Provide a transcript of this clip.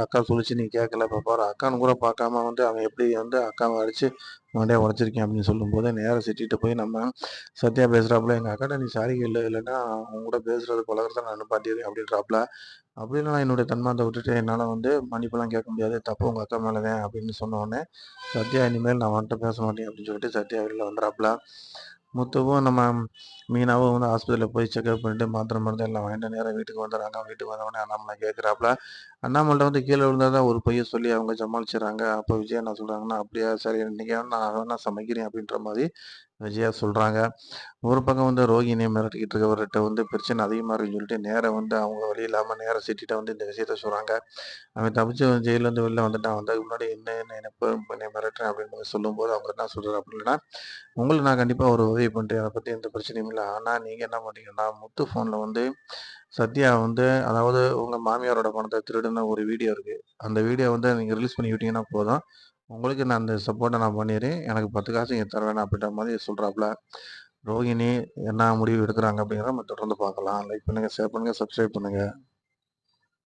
அக்கா சொல்லிச்சு நீ கேட்கல பாப்பா அக்கான்னு கூட பார்க்காம வந்து அவன் எப்படி வந்து அக்காவை அடிச்சு மண்டையை உடச்சிருக்கேன் அப்படின்னு சொல்லும்போது நேராக சிட்டிட்டு போய் நம்ம சத்யா பேசுகிறாப்புல எங்கள் அக்காட்ட நீ சாரி இல்லை இல்லைன்னா அவங்க கூட பேசுகிறது பழகிறத நான் நிப்பாட்டிடுறேன் அப்படின்றாப்புல. அப்படின்னு நான் என்னுடைய தன்மானத்தை விட்டுட்டு என்னால் வந்து மன்னிப்பெல்லாம் கேட்க முடியாது. தப்பு உங்கள் அக்கா மேலே தான் அப்படின்னு சொன்னோடனே சத்யா இனிமேல் நான் வந்துட்டு பேச மாட்டேன் அப்படின்னு சொல்லிட்டு சத்யா வெளியில் வந்துறாப்புல. முத்துவும் நம்ம மீனாவும் வந்து ஹாஸ்பிட்டலில் போய் செக்அப் பண்ணிட்டு மாத்திரை மருந்து எல்லாம் வாங்கிட்டு நேராக வீட்டுக்கு வந்துடுறாங்க. வீட்டுக்கு வந்தவொடனே அண்ணாமலை கேட்குறாப்புல அண்ணாமலை வந்து கீழே விழுந்ததா ஒரு பையன் சொல்லி அவங்க சமாளிச்சுறாங்க அப்போ விஜயா என்ன சொல்கிறாங்கன்னா அப்படியா சரி இன்றைக்கி நான் வேணா சமைக்கிறேன் அப்படின்ற மாதிரி விஜயா சொல்கிறாங்க ஒரு பக்கம் வந்து ரோகிணியை மிரட்டிக்கிட்டு இருக்கவர்கிட்ட வந்து பிரச்சனை அதிகமாக இருக்குன்னு சொல்லிட்டு நேராக வந்து அவங்க வழி இல்லாமல் நேராக சிட்டிட்ட வந்து இந்த விஷயத்த சொல்கிறாங்க அவன் தப்பிச்சு ஜெயிலேருந்து வெளில வந்துட்டான். வந்ததுக்கு முன்னாடி என்ன என்ன நினைப்பு என்னை மிரட்டுறேன் அப்படின்னு சொல்லும்போது அவங்க என்ன சொல்கிறார் அப்படின்னா உங்களுக்கு நான் கண்டிப்பாக ஒரு உதவி பண்ணுறேன் அதை பற்றி எந்த பிரச்சனையும் இல்லை. ஆனால் நீங்கள் என்ன பண்ணுறீங்கன்னா முத்து ஃபோனில் வந்து சத்யா வந்து அதாவது உங்கள் மாமியாரோட பணத்தை திருடுன ஒரு வீடியோ இருக்குது அந்த வீடியோ வந்து நீங்கள் ரிலீஸ் பண்ணி விட்டீங்கன்னா போதும். உங்களுக்கு நான் அந்த சப்போர்ட்டை நான் பண்ணிடுறேன். எனக்கு பத்து காசு இங்கே தர வேணாம் அப்படின்ற மாதிரி சொல்கிறாப்புல ரோகிணி என்ன முடிவு எடுக்கிறாங்க அப்படிங்கிறத நம்ம தொடர்ந்து பார்க்கலாம். லைக் பண்ணுங்கள் ஷேர் பண்ணுங்கள் சப்ஸ்கிரைப் பண்ணுங்கள்